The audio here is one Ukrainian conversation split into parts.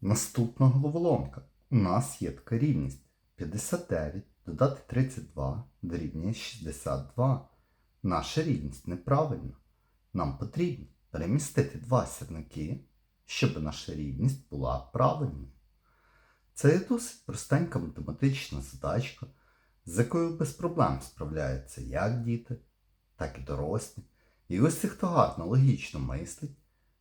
Наступна головоломка. У нас є така рівність. 59 додати 32 дорівнює 62. Наша рівність неправильна. Нам потрібно перемістити два сірники, щоб наша рівність була правильною. Це є досить простенька математична задачка, з якою без проблем справляються як діти, так і дорослі. І ось ті, хто гарно логічно мислить,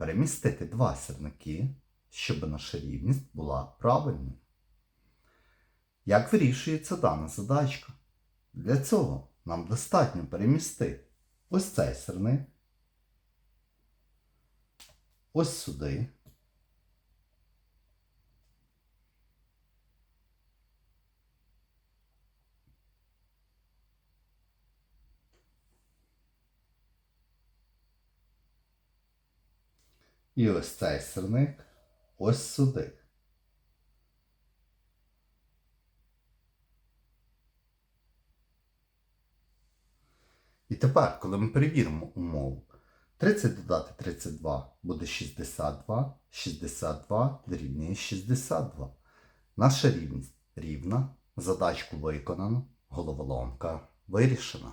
перемістити два сірники, щоб наша рівність була правильною. Як вирішується дана задачка? Для цього нам достатньо перемістити ось цей сірник, ось сюди. І ось цей сирник ось сюди. І тепер, коли ми перевіримо умову, 30 додати 32 буде 62, 62 дорівнює 62. Наша рівність рівна, задачку виконано, головоломка вирішена.